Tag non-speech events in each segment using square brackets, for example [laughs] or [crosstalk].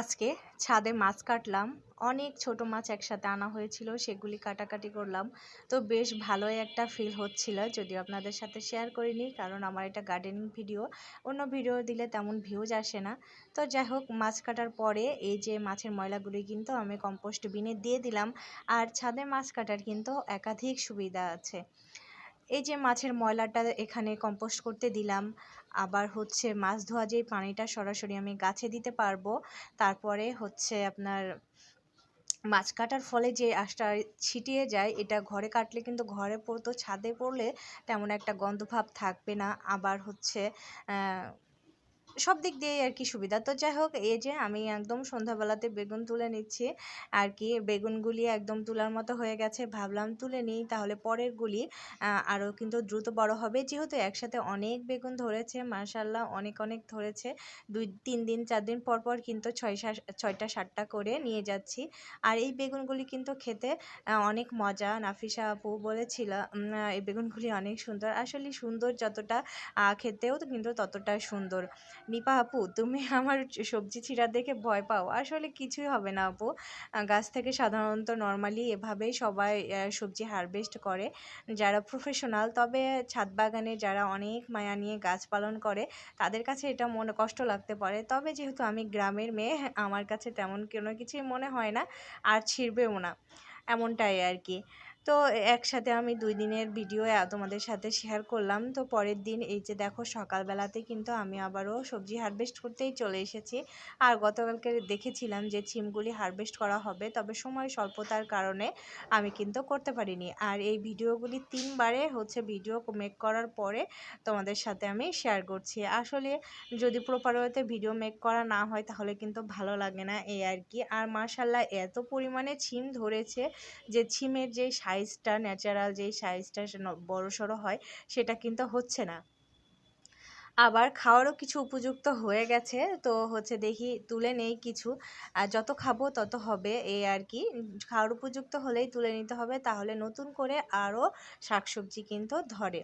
আজকে ছাদে মাছ কাটলাম। অনেক ছোট মাছ একসাথে আনা হয়েছিল, সেগুলি কাটাকাটি করলাম। তো বেশ ভালোই একটা ফিল হচ্ছিল, যদিও আপনাদের সাথে শেয়ার করিনি, কারণ আমার এটা গার্ডেনিং ভিডিও অন্য ভিডিও দিলে তেমন ভিউজ আসে না। তো যাই হোক, মাছ কাটার পরে এই যে মাছের ময়লাগুলি কিন্তু আমি কম্পোস্ট বিনে দিয়ে দিলাম। আর ছাদে মাছ কাটার কিন্তু একাধিক সুবিধা আছে। এই যে মাছের ময়লাটা এখানে কম্পোস্ট করতে দিলাম, আবার হচ্ছে মাছ ধোয়া যে পানিটা সরাসরি আমি গাছে দিতে পারব, তারপরে হচ্ছে আপনার মাছ কাটার ফলে যে আশটা ছিটিয়ে যায়, এটা ঘরে কাটলে কিন্তু ঘরে পড়তো, ছাদে পড়লে তেমন একটা গন্ধভাব থাকবে না। আবার হচ্ছে সব দিক দিয়েই আর কি সুবিধা। তো যাই হোক, এই যে আমি একদম সন্ধ্যাবেলাতে বেগুন তুলে নিচ্ছি। আর কি বেগুনগুলি একদম তোলার মতো হয়ে গেছে। ভাবলাম তুলে নিই, তাহলে পরেরগুলি আরও কিন্তু দ্রুত বড় হবে। যেহেতু একসাথে অনেক বেগুন ধরেছে মার্শাল্লাহ অনেক অনেক ধরেছে। দুই, তিন দিন, চার দিন পর পর কিন্তু ছয় ছয়টা, সাতটা করে নিয়ে যাচ্ছি। আর এই বেগুনগুলি কিন্তু খেতে অনেক মজা। নাফিসা আপু বলেছিল এই বেগুনগুলি অনেক সুন্দর। আসলে সুন্দর যতটা খেতেও কিন্তু ততটা সুন্দর। নিপা আপু, তুমি আমার সবজি ছিঁড়া দেখে ভয় পাও। আসলে কিছুই হবে না আপু। গাছ থেকে সাধারণত নর্মালি এভাবেই সবাই সবজি হারভেস্ট করে। যারা প্রফেশনাল তবে ছাদ বাগানে যারা অনেক মায়া নিয়ে গাছ পালন করে, তাদের কাছে এটা মনে কষ্ট লাগতে পারে। তবে যেহেতু আমি গ্রামের মেয়ে, আমার কাছে তেমন কোনো কিছুই মনে হয় না, আর ছিঁড়বেও না। এমনটাই আর কি। তো একসাথে আমি দুই দিনের ভিডিও তোমাদের সাথে শেয়ার করলাম। তো পরের দিন এই যে দেখো সকালবেলাতে কিন্তু আমি আবারও সবজি হারভেস্ট করতেই চলে এসেছি। আর গতকালকে দেখেছিলাম যে ছিমগুলি হারভেস্ট করা হবে, তবে সময় স্বল্পতার কারণে আমি কিন্তু করতে পারিনি। আর এই ভিডিওগুলি তিনবারে হচ্ছে ভিডিও মেক করার পরে তোমাদের সাথে আমি শেয়ার করছি। আসলে যদি প্রপার ভিডিও মেক করা না হয় তাহলে কিন্তু ভালো লাগে না এই আর কি। আর মার্শাল্লাহ এত পরিমাণে ছিম ধরেছে যে ছিমের যে সাইজ সাইজটা ন্যাচারাল যেই সাইজটা বড় সড়ো হয়, সেটা কিন্তু হচ্ছে না। আবার খাওয়ারও কিছু উপযুক্ত হয়ে গেছে, তো হচ্ছে দেখি তুলে নেই কিছু। আর যত খাব তত হবে এই আর কি। খাওয়ার উপযুক্ত হলেই তুলে নিতে হবে, তাহলে নতুন করে আরও শাকসবজি কিন্তু ধরে।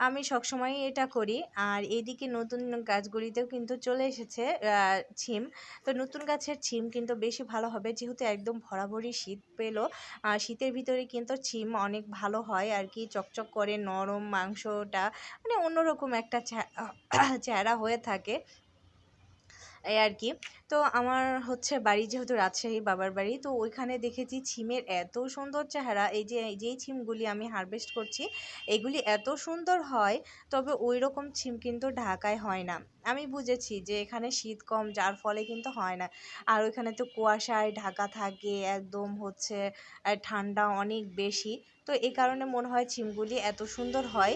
আমি সবসময়ই এটা করি। আর এদিকে নতুন গাছগুলিতেও কিন্তু চলে এসেছে ছিম। তো নতুন গাছের ছিম কিন্তু বেশি ভালো হবে। যেহেতু একদম ভরাভরি শীত পেল আর শীতের ভিতরে কিন্তু ছিম অনেক ভালো হয় আর কি। চকচক করে নরম মাংসটা মানে অন্যরকম একটা [clears throat] চেহারা হয়ে থাকে। এই আর কি। তো আমার হচ্ছে বাড়ি যেহেতু রাজশাহী বাবার বাড়ি, তো ওইখানে দেখেছি ছিমের এত সুন্দর চেহারা, এই যে যেই ছিমগুলি আমি হারভেস্ট করছি, এগুলি এত সুন্দর হয়, তবে ওই রকম ছিম কিন্তু ঢাকায় হয় না। আমি বুঝেছি যে এখানে শীত কম, যার ফলে কিন্তু হয় না। আর ওইখানে তো কুয়াশায় ঢাকা থাকে, একদম হচ্ছে ঠান্ডা অনেক বেশি। তো এই কারণে মনে হয় ছিমগুলি এত সুন্দর হয়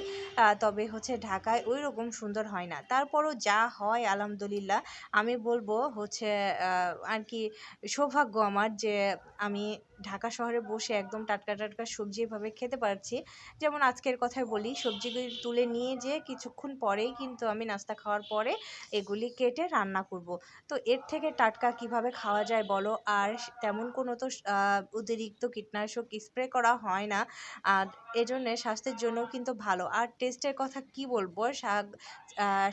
তবে হচ্ছে ঢাকায় ওই রকম সুন্দর হয় না। তারপরও যা হয়, আলহামদুলিল্লাহ, আমি বলব হচ্ছে আর কি সৌভাগ্য আমার যে আমি ঢাকা শহরে বসে একদম টাটকা টাটকা সবজি এভাবে খেতে পারছি। যেমন আজকের কথাই বলি, সবজিগুলি তুলে নিয়ে যেয়ে কিছুক্ষণ পরেই কিন্তু আমি নাস্তা খাওয়ার পরে এগুলি কেটে রান্না করব। তো এর থেকে টাটকা কীভাবে খাওয়া যায় বলো? আর তেমন কোনো তো অতিরিক্ত কীটনাশক স্প্রে করা হয় না। আর এজন্যে স্বাস্থ্যের জন্যও কিন্তু ভালো। আর টেস্টের কথা কি বলব? শাক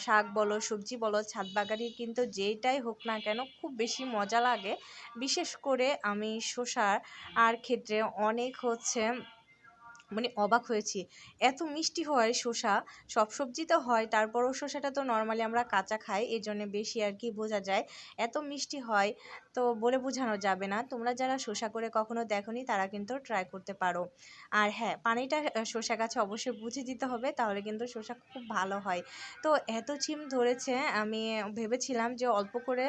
শাক বলো, সবজি বলো, ছাদ বাগানের কিন্তু যেইটাই হোক না কেন খুব বেশি মজা লাগে। বিশেষ করে আমি শসার আর ক্ষেত্রে অনেক হচ্ছে মানে অবাক হয়েছি। এত মিষ্টি হয় শসা, সব সবজি তো হয়, তারপরও শসাটা তো নর্মালি আমরা কাঁচা খাই এই জন্যে বেশি আর কি বোঝা যায়। এত মিষ্টি হয়, তো বলে বোঝানো যাবে না। তোমরা যারা শসা করে কখনো দেখোনি, তারা কিন্তু ট্রাই করতে পারো। আর হ্যাঁ পানিটা শসা গাছে অবশ্যই বুঝে দিতে হবে, তাহলে কিন্তু শসা খুব ভালো হয়। তো এত চিম ধরেছে, আমি ভেবেছিলাম যে অল্প করে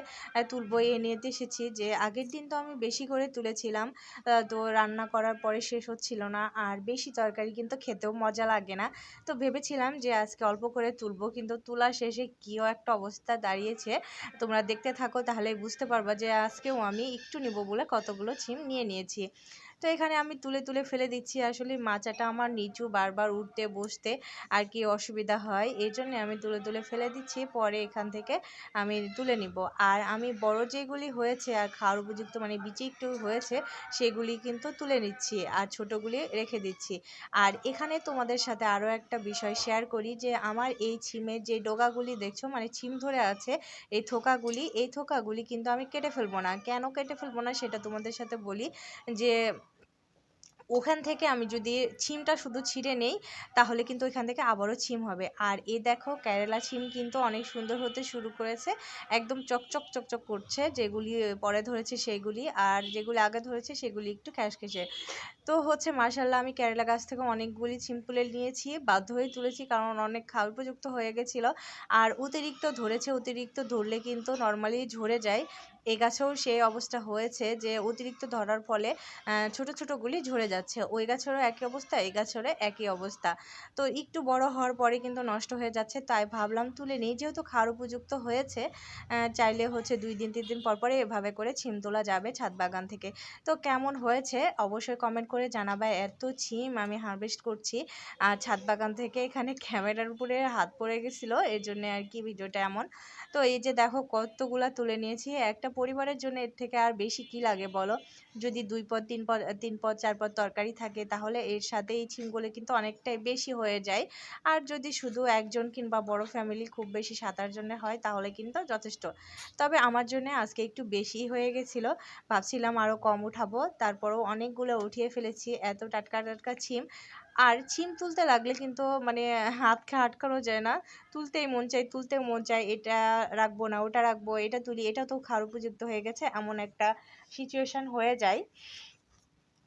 তুলবো, এ নিয়ে এসেছি যে আগের দিন তো আমি বেশি করে তুলেছিলাম তো রান্না করার পরে শেষ হচ্ছিল না। আর বেশি তরকারি কিন্তু খেতেও মজা লাগে না। তো ভেবেছিলাম যে আজকে অল্প করে তুলবো, কিন্তু তোলা শেষে কীও একটা অবস্থা দাঁড়িয়েছে। তোমরা দেখতে থাকো, তাহলে বুঝতে পারবা যে আজকেও আমি একটু নেব বলে কতগুলো ছিম নিয়ে নিয়েছি। তো এখানে আমি তুলে তুলে ফেলে দিচ্ছি। আসলে মাচাটা আমার নিচু বারবার উঠতে, বসতে আর কি অসুবিধা হয়। এই জন্য আমি তুলে তুলে ফেলে দিচ্ছি। পরে এখান থেকে আমি তুলে নিব। আর আমি বড় যেগুলি হয়েছে আর খাওয়ার উপযুক্ত মানে বিচি একটু হয়েছে, সেগুলি কিন্তু তুলে নিচ্ছি আর ছোটোগুলি রেখে দিচ্ছি। আর এখানে তোমাদের সাথে আরও একটা বিষয় শেয়ার করি যে আমার এই ছিমের যে ডোগাগুলি দেখছ মানে ছিম ধরে আছে, এই থোকাগুলি এই থোকাগুলি কিন্তু আমি কেটে ফেলব না। কেন কেটে ফেলব না সেটা তোমাদের সাথে বলি যে ওখান থেকে আমি যদি ছিমটা শুধু ছিঁড়ে নেই, তাহলে কিন্তু ওইখান থেকে আবারও ছিম হবে। আর এ দেখো, কেরালা ছিম কিন্তু অনেক সুন্দর হতে শুরু করেছে। একদম চকচক চকচক করছে। যেগুলি পরে ধরেছে সেগুলি, আর যেগুলি আগে ধরেছে সেগুলি একটু খ্যাসখেসে তো হচ্ছে মার্শাল্লাহ আমি কেরালা গাছ থেকে অনেকগুলি ছিম তুলে নিয়েছি, বাধ্য হয়ে তুলেছি, কারণ অনেক খাওয়ার উপযুক্ত হয়ে গেছিল। আর অতিরিক্ত, ধরেছে অতিরিক্ত, ধরলে কিন্তু নর্মালি ঝরে যায়। এ গাছেও সেই অবস্থা হয়েছে যে অতিরিক্ত ধরার ফলে ছোট ছোটোগুলি ঝরে যাচ্ছে। ওই গাছেরও একই অবস্থা, এই গাছেরও একই অবস্থা। তো একটু বড় হওয়ার পরে কিন্তু নষ্ট হয়ে যাচ্ছে, তাই ভাবলাম তুলে নিই। যেহেতু খাওয়ার উপযুক্ত হয়েছে চাইলে হচ্ছে দুই দিন, তিন দিন পর পরে এভাবে করে ছিম তোলা যাবে ছাদ বাগান থেকে। তো কেমন হয়েছে অবশ্যই কমেন্ট করে জানাবা। এত ছিম আমি হারভেস্ট করছি, আর ছাদ বাগান থেকে এখানে ক্যামেরার উপরে হাত পড়ে গেছিল, এর জন্য আর কি ভিডিওটা এমন। তো এই যে দেখো কতগুলা তুলে নিয়েছি, একটা পরিবারের জন্য এর থেকে আর বেশি কি লাগে বলো? যদি দুই পদ, তিন পদ তিন পদ, চার পদ তরকারি থাকে তাহলে এর সাথে এই ছিমগুলো কিন্তু অনেকটাই বেশি হয়ে যায়। আর যদি শুধু একজন কিংবা বড় ফ্যামিলি খুব বেশি সাতার জন্য হয় তাহলে কিন্তু যথেষ্ট। তবে আমার জন্য আজকে একটু বেশি হয়ে গেছিল। ভাবছিলাম আরও কম উঠাবো, তারপরেও অনেকগুলো উঠিয়ে ফেলেছি, এত টাটকা টাটকা ছিম। আর ছিম তুলতে লাগলে কিন্তু মানে হাত খা আটকানো যায় না। তুলতেই মন চাই তুলতেও মন চাই এটা রাখব না, ওটা রাখব, এটা তুলি, এটা তো খাওয়ার উপযুক্ত হয়ে গেছে। এমন একটা সিচুয়েশান হয়ে যায়।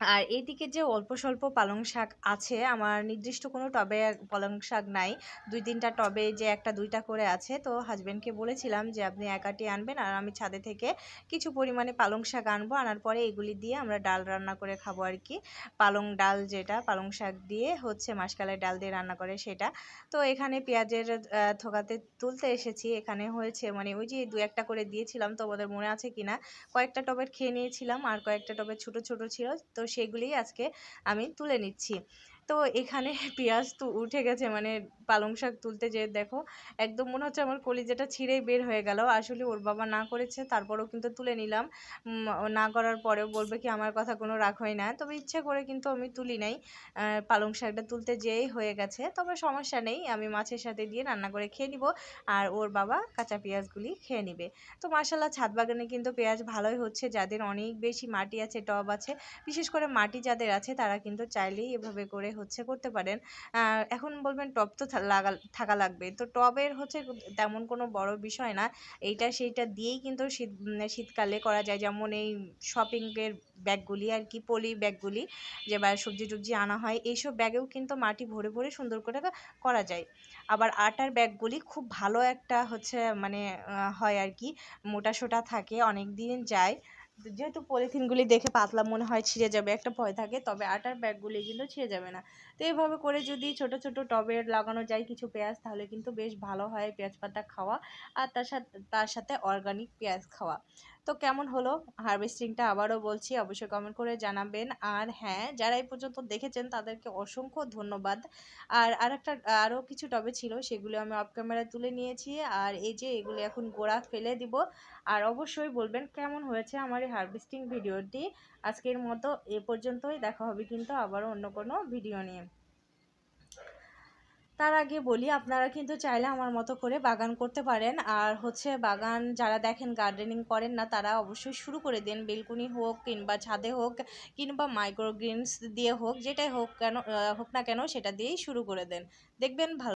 আর এদিকে যে অল্প স্বল্প পালং শাক আছে, আমার নির্দিষ্ট কোনো টবে পালং শাক নাই। দুই তিনটা টবে যে একটা, দুইটা করে আছে। তো হাজব্যান্ডকে বলেছিলাম যে, আপনি একাটি আনবেন আর আমি ছাদে থেকে কিছু পরিমাণে পালং শাক আনব। আনার পরে এগুলি দিয়ে আমরা ডাল রান্না করে খাব আর কি। পালং ডাল যেটা, পালং শাক দিয়ে হচ্ছে মাসকালের ডাল দিয়ে রান্না করে সেটা। তো এখানে পেঁয়াজের থোকাতে তুলতে এসেছি। এখানে হয়েছে মানে ওই যে দু একটা করে দিয়েছিলাম। তো ওদের মনে আছে কিনা? কয়েকটা টবের খেয়ে নিয়েছিলাম। আর কয়েকটা টবে ছোট ছোট ছিল। তো সেগুলিই আজকে আমি তুলে নিচ্ছি। তো এখানে [laughs] পেঁয়াজ তো, উঠে গেছে মানে পালং শাক তুলতে যেয়ে দেখো, একদম মনে হচ্ছে আমার কলিজাটা ছিঁড়েই বের হয়ে গেল। আসলে ওর বাবা না করেছে, তারপরেও কিন্তু তুলে নিলাম। না করার পরেও বলবে কি, আমার কথা কোনো রাখ হয় না। তবে ইচ্ছে করে কিন্তু আমি তুলি নাই। পালং শাকটা তুলতে যেয়েই হয়ে গেছে, তবে সমস্যা নেই, আমি মাছের সাথে দিয়ে রান্না করে খেয়ে নিব আর ওর বাবা কাঁচা পেঁয়াজগুলি খেয়ে নিবে। তো মার্শাল্লাহ ছাদ বাগানে কিন্তু পেঁয়াজ ভালোই হচ্ছে, যাদের অনেক বেশি মাটি আছে, টব আছে, বিশেষ করে মাটি যাদের আছে, তারা কিন্তু চাইলেই এভাবে করে হচ্ছে করতে পারেন। এখন বলবেন টব তো লাগা, থাকা লাগবে। তো টবের হচ্ছে তেমন কোনো বড় বিষয় না। এইটা সেইটা দিয়েই কিন্তু শীত শীতকালে করা যায়। যেমন এই শপিংয়ের ব্যাগগুলি আর কি, পলি ব্যাগগুলি যে বা সবজি টবজি আনা হয়, এইসব ব্যাগেও কিন্তু মাটি ভরে ভরে সুন্দর করে করা যায়। আবার আটার ব্যাগগুলি খুব ভালো একটা হচ্ছে মানে হয় আর কি। মোটা সোটা থাকে, অনেক দিন যায়। যেহেতু পলিথিনগুলি দেখে পাতলা মনে হয় ছিঁড়ে যাবে, একটা ভয় থাকে, তবে আটার ব্যাগগুলি কিন্তু ছিঁড়ে যাবে না। তো এইভাবে করে যদি ছোট ছোট টবে লাগানো যায় কিছু পেঁয়াজ, তাহলে কিন্তু বেশ ভালো হয় পেঁয়াজ পাতা খাওয়া, আর তার সাথে তার সাথে অর্গানিক পেঁয়াজ খাওয়া। তো কেমন হলো? হারভেস্টিংটা আবারও বলছি, অবশ্যই কমেন্ট করে জানাবেন। আর হ্যাঁ যারা এই পর্যন্ত দেখেছেন, তাদেরকে অসংখ্য ধন্যবাদ। আর আরেকটা, আরও কিছু টবে ছিল, সেগুলো আমি অফ ক্যামেরায় তুলে নিয়েছি। আর এই যে, এগুলো এখন গোড়া ফেলে দিব। আর অবশ্যই বলবেন, কেমন হয়েছে আমার এই হারভেস্টিং ভিডিওটি আজকের মতো এ পর্যন্তই। দেখা হবে কিন্তু আবারও অন্য কোনো ভিডিও নিয়ে। তার আগে বলি, আপনারা কিন্তু চাইলে আমার মতো করে বাগান করতে পারেন। আর হচ্ছে বাগান যারা দেখেন গার্ডেনিং করেন না, তারা অবশ্যই শুরু করে দেন। বেলকুনি হোক কিংবা ছাদে হোক কিংবা মাইক্রোগ্রিনস দিয়ে হোক, যেটাই হোক কেন হোক না কেন, সেটা দিয়েই শুরু করে দেন। দেখবেন ভালো